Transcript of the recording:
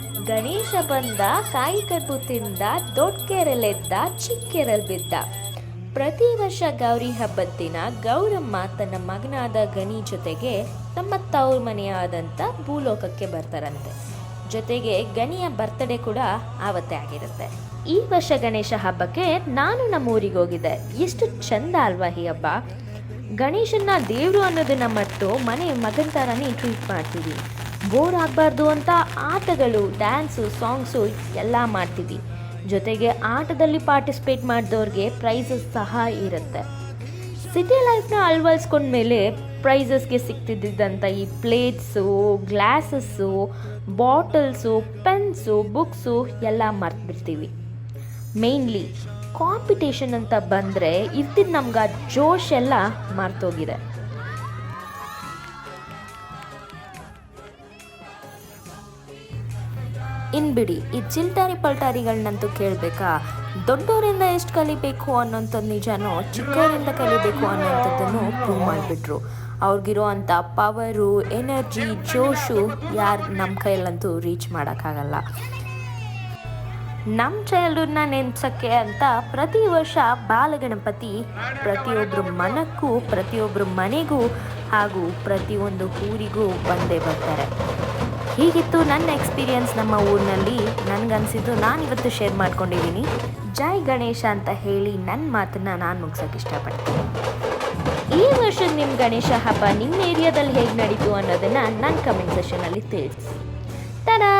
ಗಣೇಶ ಬಂದ ಕಾಯಿ ಕಡುಬು ತಿಂದ, ದೊಡ್ಡ ಕೆರಲೆದ್ದ ಚಿಕ್ಕ ಕೆರಲ್ ಬಿದ್ದ. ಪ್ರತಿ ವರ್ಷ ಗೌರಿ ಹಬ್ಬದ ದಿನ ಗೌರಮ್ಮ ತನ್ನ ಮಗನಾದ ಗಣಿ ಜೊತೆಗೆ ತಮ್ಮ ತವ್ರ ಮನೆಯಾದಂಥ ಭೂಲೋಕಕ್ಕೆ ಬರ್ತಾರಂತೆ. ಜೊತೆಗೆ ಗಣಿಯ ಬರ್ತಡೇ ಕೂಡ ಆವತ್ತೇ ಆಗಿರುತ್ತೆ. ಈ ವರ್ಷ ಗಣೇಶ ಹಬ್ಬಕ್ಕೆ ನಾನು ನಮ್ಮ ಊರಿಗೆ ಹೋಗಿದ್ದೆ. ಎಷ್ಟು ಚಂದ ಅಲ್ವಾ ಈ ಹಬ್ಬ. ಗಣೇಶನ್ನ ದೇವರು ಅನ್ನೋದನ್ನ ಮತ್ತು ಮನೆ ಮಗನ ಥರನೇ ಟ್ರೀಟ್ ಮಾಡ್ತೀವಿ. ಬೋರ್ ಆಗಬಾರ್ದು ಅಂತ ಆಟಗಳು, ಡ್ಯಾನ್ಸು, ಸಾಂಗ್ಸು ಎಲ್ಲ ಮಾಡ್ತೀವಿ. ಜೊತೆಗೆ ಆಟದಲ್ಲಿ ಪಾರ್ಟಿಸಿಪೇಟ್ ಮಾಡಿದವ್ರಿಗೆ ಪ್ರೈಸಸ್ ಸಹ ಇರುತ್ತೆ. ಸಿಟಿ ಲೈಫ್ನ ಅಳವಡಿಸ್ಕೊಂಡ್ಮೇಲೆ ಪ್ರೈಸಸ್ಗೆ ಸಿಗ್ತಿದ್ದಂಥ ಈ plates, glasses, bottles, pens, books ಎಲ್ಲ ಮರ್ತ್ಬಿಡ್ತೀವಿ. ಮೇಯ್ನ್ಲಿ ಕಾಂಪಿಟೇಷನ್ ಅಂತ ಬಂದರೆ ಇದ್ದಿದ್ದು ನಮ್ಗೆ ಆ ಜೋಶ್ ಎಲ್ಲ ಮರ್ತೋಗಿದೆ. ಇನ್ ಬಿಡಿ ಈ ಚಿಲ್ಟಾರಿ ಪಲ್ಟಾರಿಗಳನ್ನಂತೂ ಕೇಳಬೇಕಾ? ದೊಡ್ಡವರಿಂದ ಎಷ್ಟು ಕಲಿಬೇಕು ಅನ್ನೋಂಥದ್ದು ನಿಜನೋ ಚಿಕ್ಕವರಿಂದ ಕಲಿಬೇಕು ಅನ್ನೋಂಥದ್ದನ್ನು ಪ್ರೂವ್ ಮಾಡಿಬಿಟ್ರು. ಅವ್ರಿಗಿರೋ ಅಂಥ ಪವರು ಎನರ್ಜಿ ಜೋಶು ಯಾರು ನಮ್ಮ ಕೈಯಲ್ಲಂತೂ ರೀಚ್ ಮಾಡೋಕ್ಕಾಗಲ್ಲ. ನಮ್ಮ ಚೈಲ್ಡ್ಹುಡ್ನ ನೆನ್ಸಕ್ಕೆ ಅಂತ ಪ್ರತಿ ವರ್ಷ ಬಾಲಗಣಪತಿ ಪ್ರತಿಯೊಬ್ಬರ ಮನಕ್ಕೂ ಪ್ರತಿಯೊಬ್ಬರ ಮನೆಗೂ ಹಾಗೂ ಪ್ರತಿಯೊಂದು ಊರಿಗೂ ಬಂದೇ ಬರ್ತಾರೆ. ಹೀಗಿತ್ತು ನನ್ನ ಎಕ್ಸ್ಪೀರಿಯನ್ಸ್ ನಮ್ಮ ಊರಿನಲ್ಲಿ. ನನಗನ್ಸಿದ್ದು ನಾನು ಇವತ್ತು ಶೇರ್ ಮಾಡ್ಕೊಂಡಿದ್ದೀನಿ. ಜೈ ಗಣೇಶ ಅಂತ ಹೇಳಿ ನನ್ನ ಮಾತನ್ನ ನಾನು ಮುಗ್ಸೋಕೆ ಇಷ್ಟಪಡ್ತೀನಿ. ಈ ವರ್ಷದ ನಿಮ್ಮ ಗಣೇಶ ಹಬ್ಬ ನಿಮ್ಮ ಏರಿಯಾದಲ್ಲಿ ಹೇಗೆ ನಡೀತು ಅನ್ನೋದನ್ನು ನನ್ನ ಕಮೆಂಟ್ ಸೆಷನಲ್ಲಿ ತಿಳಿಸಿ. ತಡಾ